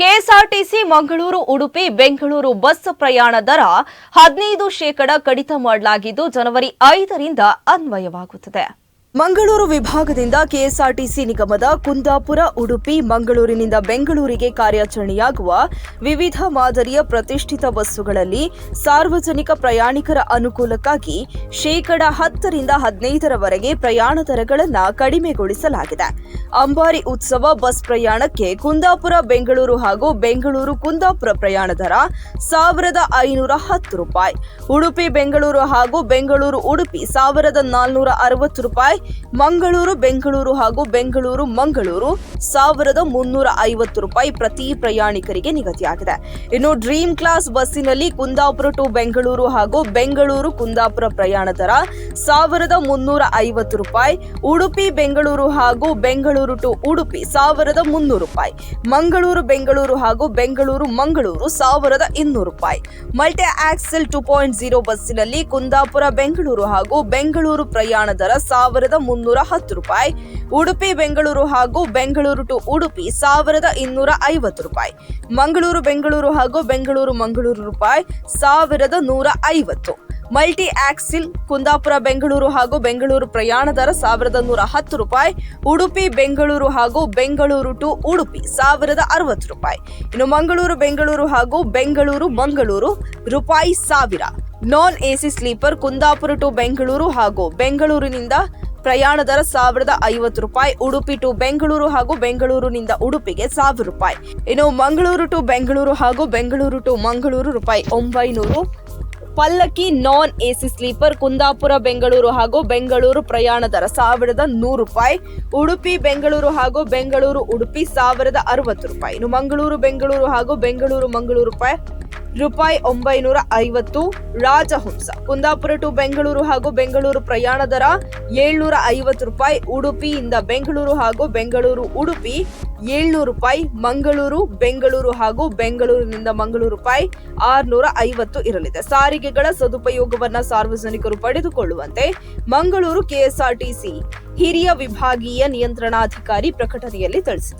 KSRTC Mangaluru Udupi Bengaluru bus ಪ್ರಯಾಣ ದರ ಹದಿನೈದು ಶೇಕಡ ಕಡಿತ ಮಾಡಲಾಗಿದ್ದು ಜನವರಿ ಐದರಿಂದ ಅನ್ವಯವಾಗುತ್ತದೆ. ಮಂಗಳೂರು ವಿಭಾಗದಿಂದ ಕೆಎಸ್ಆರ್ಟಿಸಿ ನಿಗಮದ ಕುಂದಾಪುರ, ಉಡುಪಿ, ಮಂಗಳೂರಿನಿಂದ ಬೆಂಗಳೂರಿಗೆ ಕಾರ್ಯಾಚರಣೆಯಾಗುವ ವಿವಿಧ ಮಾದರಿಯ ಪ್ರತಿಷ್ಠಿತ ಬಸ್ಸುಗಳಲ್ಲಿ ಸಾರ್ವಜನಿಕ ಪ್ರಯಾಣಿಕರ ಅನುಕೂಲಕ್ಕಾಗಿ ಶೇಕಡ ಹತ್ತರಿಂದ ಹದಿನೈದರವರೆಗೆ ಪ್ರಯಾಣ ದರಗಳನ್ನು ಕಡಿಮೆಗೊಳಿಸಲಾಗಿದೆ. ಅಂಬಾರಿ ಉತ್ಸವ ಬಸ್ ಪ್ರಯಾಣಕ್ಕೆ ಕುಂದಾಪುರ, ಬೆಂಗಳೂರು ಹಾಗೂ ಬೆಂಗಳೂರು ಕುಂದಾಪುರ ಪ್ರಯಾಣ ದರ ಸಾವಿರದ ಐನೂರ ಹತ್ತು ರೂಪಾಯಿ. ಉಡುಪಿ, ಬೆಂಗಳೂರು ಹಾಗೂ ಬೆಂಗಳೂರು, ಉಡುಪಿ ಸಾವಿರದ ನಾಲ್ನೂರ ಅರವತ್ತು ರೂಪಾಯಿ. ಮಂಗಳೂರು, ಬೆಂಗಳೂರು ಹಾಗೂ ಬೆಂಗಳೂರು, ಮಂಗಳೂರು ಸಾವಿರದ ಮುನ್ನೂರ ಐವತ್ತು ರೂಪಾಯಿ ಪ್ರತಿ ಪ್ರಯಾಣಿಕರಿಗೆ ನಿಗದಿಯಾಗಿದೆ. ಇನ್ನು ಡ್ರೀಮ್ ಕ್ಲಾಸ್ ಬಸ್ಸಿನಲ್ಲಿ ಕುಂದಾಪುರ ಟು ಬೆಂಗಳೂರು ಹಾಗೂ ಬೆಂಗಳೂರು ಕುಂದಾಪುರ ಪ್ರಯಾಣ ದರ ಸಾವಿರದ ಮುನ್ನೂರ ಐವತ್ತು ರೂಪಾಯಿ, ಉಡುಪಿ, ಬೆಂಗಳೂರು ಹಾಗೂ ಬೆಂಗಳೂರು ಟು ಉಡುಪಿ ಸಾವಿರದ ಮುನ್ನೂರು ರೂಪಾಯಿ, ಮಂಗಳೂರು, ಬೆಂಗಳೂರು ಹಾಗೂ ಬೆಂಗಳೂರು, ಮಂಗಳೂರು ಸಾವಿರದ ಇನ್ನೂರು ರೂಪಾಯಿ. Multi axle two point zero ಬಸ್ಸಿನಲ್ಲಿ ಕುಂದಾಪುರ, ಬೆಂಗಳೂರು ಹಾಗೂ ಬೆಂಗಳೂರು ಪ್ರಯಾಣ ದರ ಸಾವಿರದ ಮುನ್ನೂರ ಹತ್ತು ರೂಪಾಯಿ, ಉಡುಪಿ, ಬೆಂಗಳೂರು ಹಾಗೂ ಬೆಂಗಳೂರು ಟು ಉಡುಪಿ ಸಾವಿರದ ಇನ್ನೂರ ಐವತ್ತು ರೂಪಾಯಿ, ಮಂಗಳೂರು, ಬೆಂಗಳೂರು ಹಾಗೂ ಬೆಂಗಳೂರು, ಮಂಗಳೂರು ರೂಪಾಯಿ ಸಾವಿರದ ನೂರ ಐವತ್ತು. ಮಲ್ಟಿ ಆಕ್ಸಿಲ್, ಕುಂದಾಪುರ, ಬೆಂಗಳೂರು ಹಾಗೂ ಬೆಂಗಳೂರು ಪ್ರಯಾಣ ದರ ಸಾವಿರದ ನೂರ ಹತ್ತು ರೂಪಾಯಿ, ಉಡುಪಿ, ಬೆಂಗಳೂರು ಹಾಗೂ ಬೆಂಗಳೂರು ಟು ಉಡುಪಿ ಸಾವಿರದ ಅರವತ್ತು ರೂಪಾಯಿ. ಇನ್ನು ಮಂಗಳೂರು, ಬೆಂಗಳೂರು ಹಾಗೂ ಬೆಂಗಳೂರು, ಮಂಗಳೂರು ರೂಪಾಯಿ ಸಾವಿರ. Non AC sleeper Kundapura to Bengaluru ಹಾಗೂ ಬೆಂಗಳೂರಿನಿಂದ ಪ್ರಯಾಣ ದರ ಸಾವಿರದ ಐವತ್ತು ರೂಪಾಯಿ, ಉಡುಪಿ ಟು ಬೆಂಗಳೂರು ಹಾಗೂ ಬೆಂಗಳೂರಿನಿಂದ ಉಡುಪಿಗೆ ಸಾವಿರ ರೂಪಾಯಿ. ಇನ್ನು ಮಂಗಳೂರು ಟು ಬೆಂಗಳೂರು ಹಾಗೂ ಬೆಂಗಳೂರು ಟು ಮಂಗಳೂರು ರೂಪಾಯಿ ಒಂಬೈನೂರು Pallakki non AC sleeper Kundapura, Bengaluru ಹಾಗೂ ಬೆಂಗಳೂರು ಪ್ರಯಾಣ ದರ ಸಾವಿರದ ನೂರು ರೂಪಾಯಿ, ಉಡುಪಿ, ಬೆಂಗಳೂರು ಹಾಗೂ ಬೆಂಗಳೂರು ಉಡುಪಿ ಸಾವಿರದ ಅರವತ್ತು ರೂಪಾಯಿ. ಇನ್ನು ಮಂಗಳೂರು, ಬೆಂಗಳೂರು ಹಾಗೂ ಬೆಂಗಳೂರು ಮಂಗಳೂರು ರೂಪಾಯಿ ರೂಪಾಯಿ ಒಂಬೈನೂರ ಐವತ್ತು ರಾಜಹಂಸ. ಕುಂದಾಪುರ ಟು ಬೆಂಗಳೂರು ಹಾಗೂ ಬೆಂಗಳೂರು ಪ್ರಯಾಣ ದರ ಏಳ್ನೂರ ಐವತ್ತು ರೂಪಾಯಿ ಉಡುಪಿಯಿಂದ ಬೆಂಗಳೂರು ಹಾಗೂ ಬೆಂಗಳೂರು ಉಡುಪಿ ಏಳ್ನೂರು ರೂಪಾಯಿ ಮಂಗಳೂರು, ಬೆಂಗಳೂರು ಹಾಗೂ ಬೆಂಗಳೂರಿನಿಂದ ಮಂಗಳೂರು ರೂಪಾಯಿ ಆರ್ನೂರ ಐವತ್ತು ಇರಲಿದೆ. ಸಾರಿಗೆಗಳ ಸದುಪಯೋಗವನ್ನ ಸಾರ್ವಜನಿಕರು ಪಡೆದುಕೊಳ್ಳುವಂತೆ ಮಂಗಳೂರು ಕೆಎಸ್ಆರ್ಟಿಸಿ ಹಿರಿಯ ವಿಭಾಗೀಯ ನಿಯಂತ್ರಣಾಧಿಕಾರಿ ಪ್ರಕಟಣೆಯಲ್ಲಿ ತಿಳಿಸಿದ್ದಾರೆ.